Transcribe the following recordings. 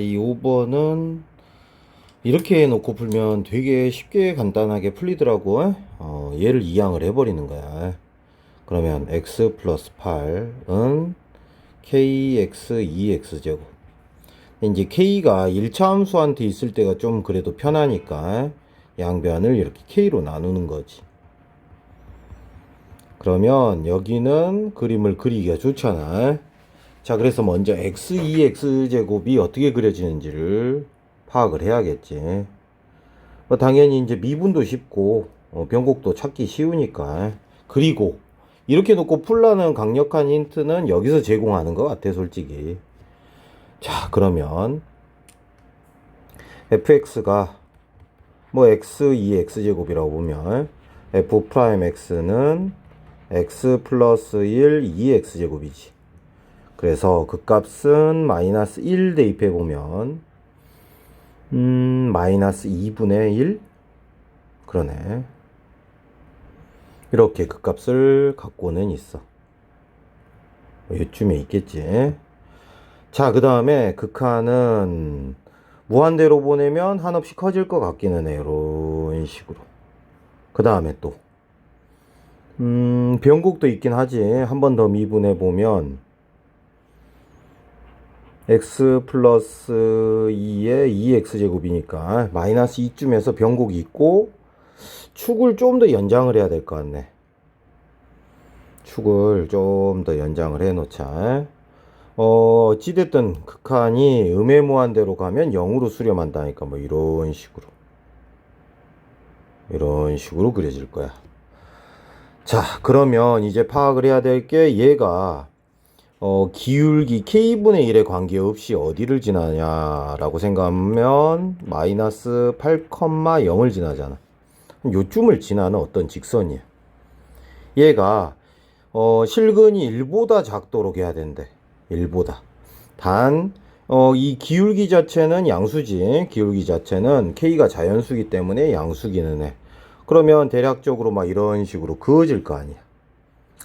이 5번은 이렇게 해놓고 풀면 되게 쉽게 간단하게 풀리더라고. 어, 얘를 이항을 해버리는 거야. 그러면 x 플러스 8은 kx 2x 제곱. 이제 k가 1차 함수한테 있을 때가 좀 그래도 편하니까 양변을 이렇게 k로 나누는 거지. 그러면 여기는 그림을 그리기가 좋잖아. 자, 그래서 먼저 x 2x 제곱이 어떻게 그려지는지를 파악을 해야겠지. 뭐 당연히 이제 미분도 쉽고 어, 변곡도 찾기 쉬우니까. 그리고 이렇게 놓고 풀라는 강력한 힌트는 여기서 제공하는 것 같아, 솔직히. 자, 그러면 fx가 뭐 x 2x 제곱이라고 보면 f 프라임 x는 x 플러스 1 2x 제곱이지. 그래서 그 값은 마이너스 1 대입해 보면 음 마이너스 2분의 1 그러네. 이렇게 그 값을 갖고는 있어. 이쯤에 있겠지. 자 그 다음에 극한은 무한대로 보내면 한없이 커질 것 같기는 해 이런 식으로. 그 다음에 또. 음, 변곡도 있긴 하지. 한 번 더 미분해 보면 x 플러스 2의 2x 제곱이니까 마이너스 2쯤에서 변곡이 있고 축을 좀 더 연장을 해야 될 것 같네. 축을 좀 더 연장을 해 놓자. 어, 어찌됐든 극한이 음의 무한대로 가면 0으로 수렴한다니까 뭐 이런 식으로. 이런 식으로 그려질 거야. 자, 그러면 이제 파악을 해야 될 게 얘가 어, 기울기 k분의 1에 관계없이 어디를 지나냐라고 생각하면 마이너스 8,0을 지나잖아. 요쯤을 지나는 어떤 직선이야. 얘가 어, 실근이 1보다 작도록 해야 된대. 1보다. 단, 어, 이 기울기 자체는 양수지. 기울기 자체는 k가 자연수기 때문에 양수기는 해. 그러면 대략적으로 막 이런 식으로 그어질 거 아니야.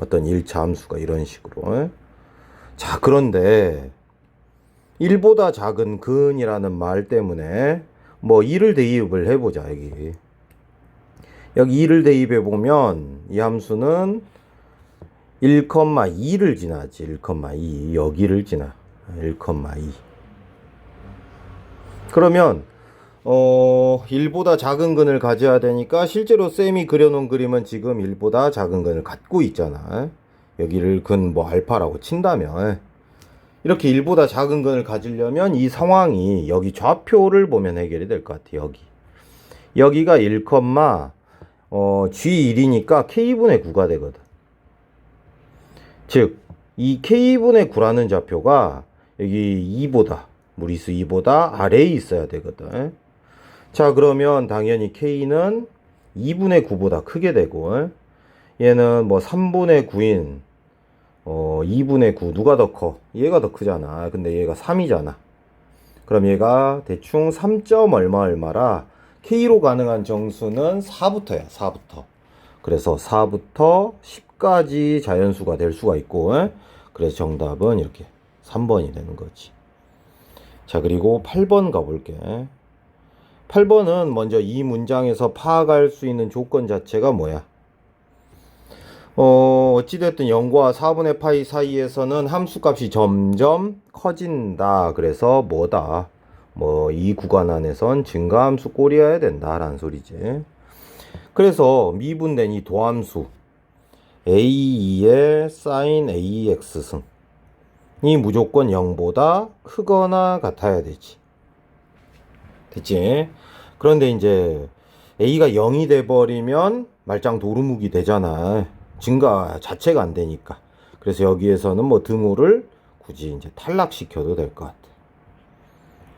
어떤 1차 함수가 이런 식으로. 자, 그런데 1보다 작은 근이라는 말 때문에 뭐 2를 대입을 해보자, 여기. 여기 2를 대입해 보면 이 함수는 1,2를 지나지. 1,2. 여기를 지나. 1,2. 그러면 어, 1보다 작은 근을 가져야 되니까 실제로 쌤이 그려놓은 그림은 지금 1보다 작은 근을 갖고 있잖아. 여기를 근 뭐 알파라고 친다면 이렇게 1보다 작은 근을 가지려면 이 상황이 여기 좌표를 보면 해결이 될 것 같아. 여기. 여기가 1, 어, G1이니까 K분의 9가 되거든. 즉, 이 K분의 9라는 좌표가 여기 2보다, 무리수 2보다 아래에 있어야 되거든. 자, 그러면 당연히 K는 2분의 9보다 크게 되고, 얘는 뭐 3분의 9인, 어, 2분의 9, 누가 더 커? 얘가 더 크잖아. 근데 얘가 3이잖아. 그럼 얘가 대충 3점 얼마 얼마라, K로 가능한 정수는 4부터야, 4부터. 그래서 4부터 10까지 자연수가 될 수가 있고, 그래서 정답은 이렇게 3번이 되는 거지. 자, 그리고 8번 가볼게. 8번은 먼저 이 문장에서 파악할 수 있는 조건 자체가 뭐야? 어, 어찌됐든 0과 4분의 파이 사이에서는 함수값이 점점 커진다. 그래서 뭐다? 뭐, 이 구간 안에선 증가함수 꼴이어야 된다 라는 소리지. 그래서 미분된 이 도함수 a2의 sin ax승 이 무조건 0보다 크거나 같아야 되지. 됐지? 그런데 이제 A가 0이 돼버리면 말짱 도루묵이 되잖아. 증가 자체가 안 되니까. 그래서 여기에서는 뭐 등호를 굳이 이제 탈락시켜도 될 것 같아.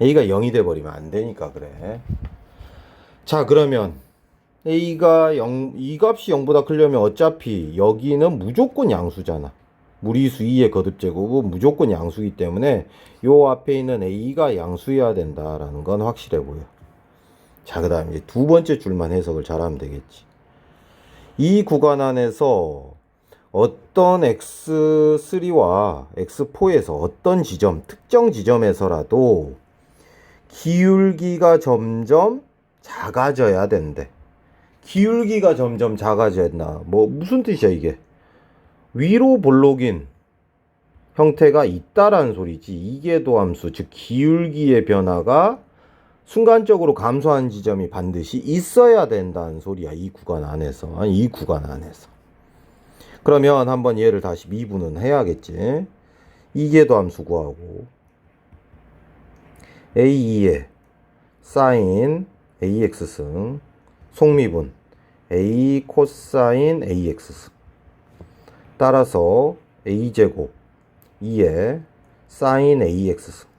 A가 0이 돼버리면 안 되니까 그래. 자, 그러면 A가 0, 이 값이 0보다 크려면 어차피 여기는 무조건 양수잖아. 무리수 2의 거듭제곱은 무조건 양수이기 때문에 요 앞에 있는 A가 양수여야 된다라는 건 확실해 보여. 자, 그 다음 이제 두 번째 줄만 해석을 잘하면 되겠지. 이 구간 안에서 어떤 X3와 X4에서 어떤 지점, 특정 지점에서라도 기울기가 점점 작아져야 된대. 기울기가 점점 작아져야 된다. 뭐 무슨 뜻이야 이게? 위로 볼록인 형태가 있다라는 소리지. 이계도 함수 즉 기울기의 변화가 순간적으로 감소한 지점이 반드시 있어야 된다는 소리야. 이 구간 안에서. 이 구간 안에서. 그러면 한번 얘를 다시 미분은 해야겠지. 이계도 함수 구하고 A2에 사인 AX승 속미분 A 코사인 AX승 따라서 A제곱 2에 사인 AX승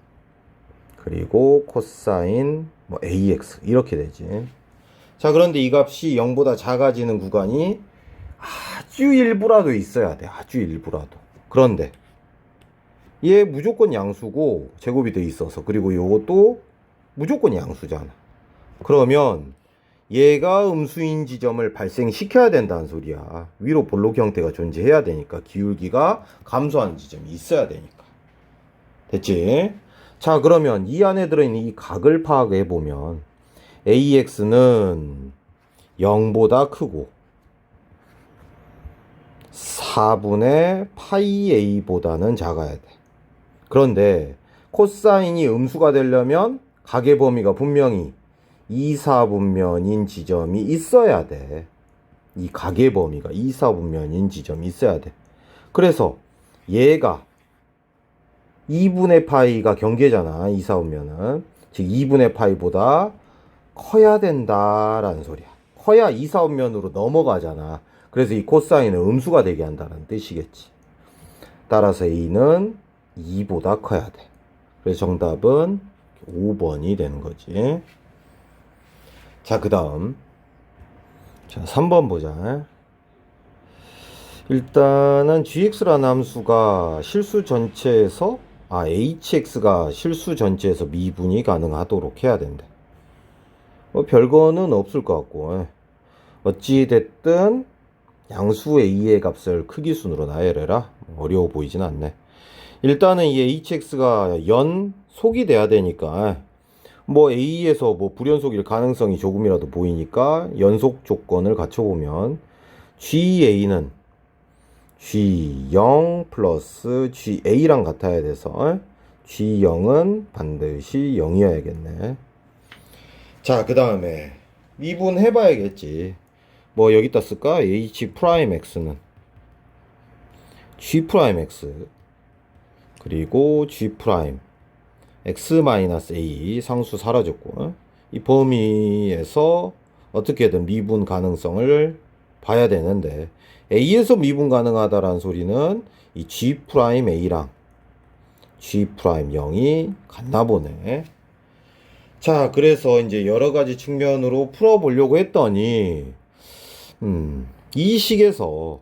그리고 코사인 뭐 AX 이렇게 되지 자 그런데 이 값이 0보다 작아지는 구간이 아주 일부라도 있어야 돼 아주 일부라도 그런데 얘 무조건 양수고 제곱이 돼 있어서 그리고 요것도 무조건 양수잖아. 그러면 얘가 음수인 지점을 발생시켜야 된다는 소리야. 위로 볼록 형태가 존재해야 되니까 기울기가 감소하는 지점이 있어야 되니까. 됐지? 자 그러면 이 안에 들어있는 이 각을 파악해 보면 AX는 0보다 크고 4분의 파이 A보다는 작아야 돼. 그런데 코사인이 음수가 되려면 각의 범위가 분명히 2, 4분면인 지점이 있어야 돼. 이 각의 범위가 2, 4분면인 지점이 있어야 돼. 그래서 얘가 2분의 파이가 경계잖아. 2, 4분면은. 즉 2분의 파이보다 커야 된다라는 소리야. 커야 2, 4분면으로 넘어가잖아. 그래서 이 코사인은 음수가 되게 한다는 뜻이겠지. 따라서 A는 2보다 커야 돼. 그래서 정답은 5번이 되는 거지. 자, 그 다음. 자, 3번 보자. 일단은 gx라는 함수가 실수 전체에서, 아, hx가 실수 전체에서 미분이 가능하도록 해야 된대. 뭐, 별거는 없을 것 같고. 어찌 됐든, 양수 a의 값을 크기 순으로 나열해라. 어려워 보이진 않네. 일단은 이 hx가 연속이 돼야 되니까 뭐 a에서 뭐 불연속일 가능성이 조금이라도 보이니까 연속 조건을 갖춰보면 ga는 g0 플러스 ga랑 같아야 돼서 g0은 반드시 0이어야겠네. 자 그 다음에 미분 해봐야겠지. 뭐 여기다 쓸까? H 프라임 x는 g 프라임 x 그리고 g 프라임 x-a 상수 사라졌고 이 범위에서 어떻게든 미분 가능성을 봐야 되는데 a에서 미분 가능하다라는 소리는 이 g 프라임 a랑 g 프라임 0이 같나 보네. 자, 그래서 이제 여러 가지 측면으로 풀어보려고 했더니 음, 이 식에서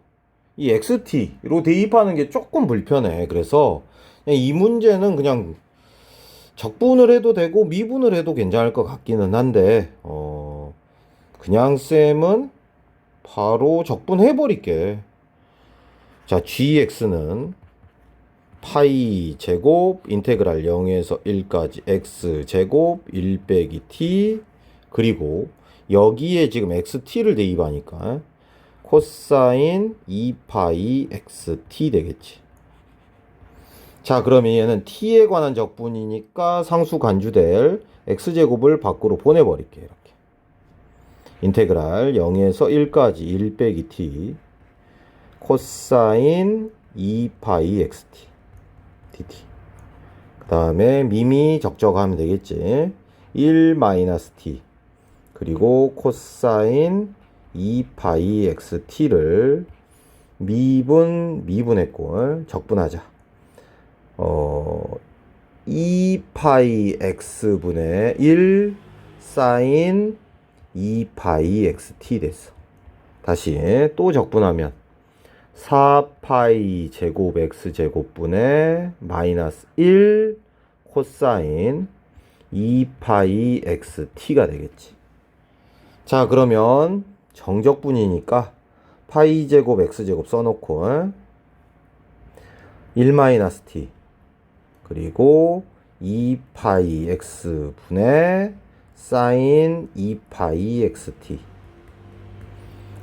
이 xt로 대입하는 게 조금 불편해. 그래서 이 문제는 그냥 적분을 해도 되고 미분을 해도 괜찮을 것 같기는 한데 어 그냥 쌤은 바로 적분해 버릴게. 자, gx는 파이 제곱 인테그랄 0에서 1까지 x 제곱 1 빼기 t 그리고 여기에 지금 xt를 대입하니까 코사인 2파이 xt 되겠지. 자, 그러면 얘는 t에 관한 적분이니까 상수 간주될 x제곱을 밖으로 보내버릴게요. 인테그랄 0에서 1까지 1 빼기 t 코사인 2파이 xt dt. 그 다음에 미미 적적하면 되겠지. 1 마이너스 t 그리고 코사인 2파이 xt를 미분 미분했고 적분하자. 어, 2파이 x분의 1 사인 2파이 xt 됐어. 다시 또 적분하면 4파이 제곱 x 제곱분의 마이너스 1 코사인 2파이 xt가 되겠지. 자, 그러면 정적분이니까 파이 제곱 x 제곱 써놓고 1 마이너스 t 그리고 2파이 x 분의 사인 2파이 xt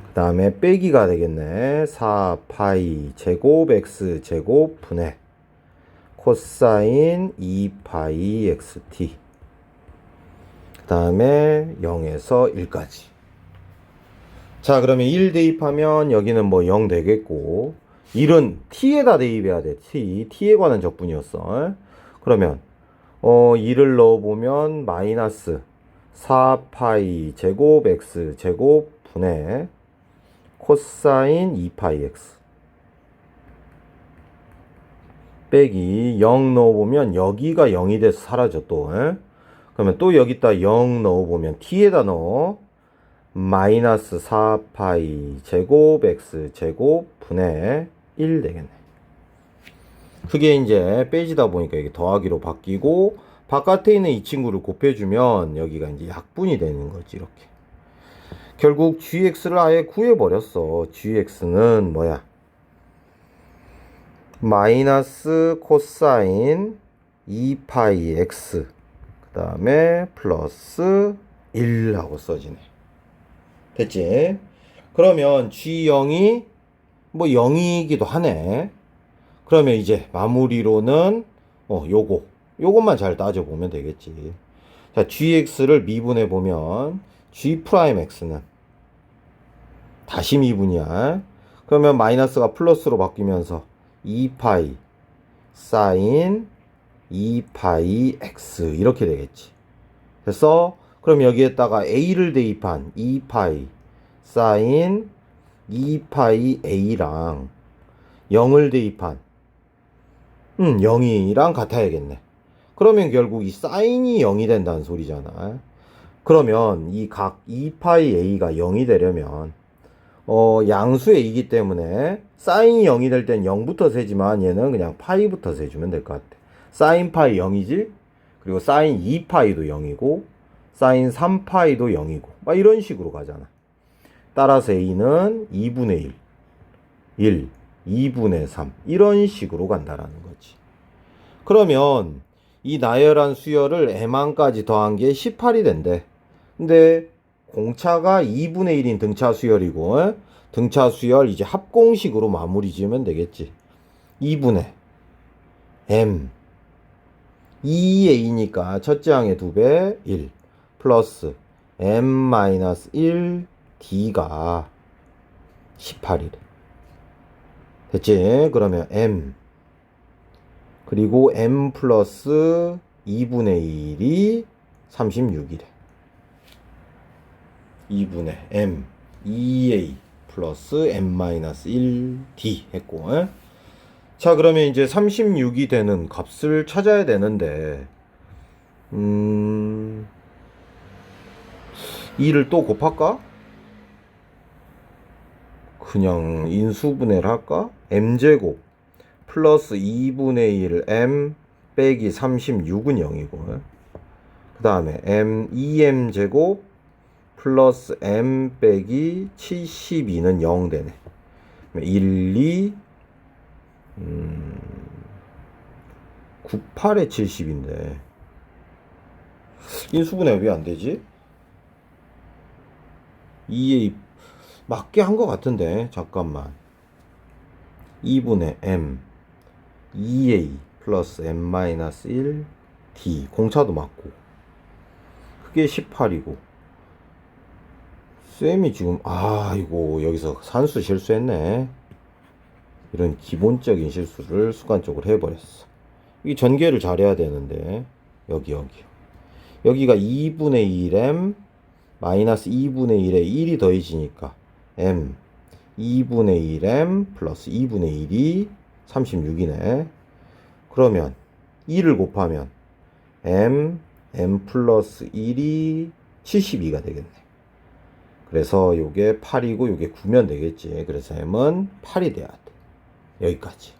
그 다음에 빼기가 되겠네. 4파이 제곱 x 제곱 분의 코사인 2파이 xt 그 다음에 0에서 1까지. 자 그러면 1 대입하면 여기는 뭐 0 되겠고 1은 t에다 대입해야 돼 t. t에 관한 적분이었어. 그러면 어 2를 넣어보면 마이너스 4파이 제곱 x 제곱 분의 코사인 2파이 x 빼기 0 넣어보면 여기가 0이 돼서 사라져 또 에? 그러면 또 여기다 0 넣어보면 t에다 넣어 마이너스 4파이 제곱 x 제곱 분의 1 되겠네 그게 이제 빼지다 보니까 이게 더하기로 바뀌고 바깥에 있는 이 친구를 곱해주면 여기가 이제 약분이 되는 거지 이렇게. 결국 gx를 아예 구해버렸어. Gx는 뭐야? 마이너스 코사인 2파이 x 그 다음에 플러스 1하고 써지네. 됐지? 그러면 g0이 뭐 0이기도 하네. 그러면 이제 마무리로는 어 요거 요것만 잘 따져보면 되겠지. 자 gx를 미분해 보면 g 프라임 x는 다시 미분이야. 그러면 마이너스가 플러스로 바뀌면서 2파이 사인 2파이 x 이렇게 되겠지. 그래서 그럼 여기에다가 a를 대입한 2파이 사인 2파이 a랑 0을 대입한 음 0이랑 같아야겠네 그러면 결국 이 사인이 0이 된다는 소리잖아 그러면 이 각 2파이 a가 0이 되려면 어, 양수 a이기 때문에 사인이 0이 될 땐 0부터 세지만 얘는 그냥 파이부터 세주면 될 것 같아. 사인 파이 0이지? 그리고 사인 2파이도 0이고 사인 3파이도 0이고 막 이런 식으로 가잖아. 따라서 a는 2분의 1, 1, 2분의 3 이런 식으로 간다라는 거지. 그러면 이 나열한 수열을 m안까지 더한 게 18이 된대. 근데 공차가 2분의 1인 등차 수열이고 에? 등차 수열 이제 합공식으로 마무리 지으면 되겠지. 2분의 m 2a니까 첫째 항의 2배 1 플러스 m 마이너스 1 d가 18이래. 됐지? 그러면 m 그리고 m 플러스 2분의 1이 36이래. 2분의 m 2a 플러스 m-1d 했고 에? 자 그러면 이제 36이 되는 값을 찾아야 되는데 음 2를 또 곱할까? 그냥 인수분해를 할까? m제곱 플러스 2분의 1 m 빼기 36은 0이고 그 다음에 m 2m제곱 플러스 m 빼기 72는 0 되네. 1, 2, 음, 98에 70인데. 인수분해 왜 안 되지? 2에 맞게 한 것 같은데, 잠깐만. 2분의 m, 2a 플러스 m-1, d. 공차도 맞고. 그게 18이고. 쌤이 지금 아이고 여기서 산수 실수했네 이런 기본적인 실수를 습관적으로 해버렸어 이 전개를 잘해야 되는데 여기 여기 여기가 2분의 1m 마이너스 2분의 1에 1이 더해지니까 m 2분의 1m 플러스 2분의 1이 36이네 그러면 2를 곱하면 m m 플러스 1이 72가 되겠네 그래서 요게 8이고 요게 9면 되겠지. 그래서 m은 8이 돼야 돼. 여기까지.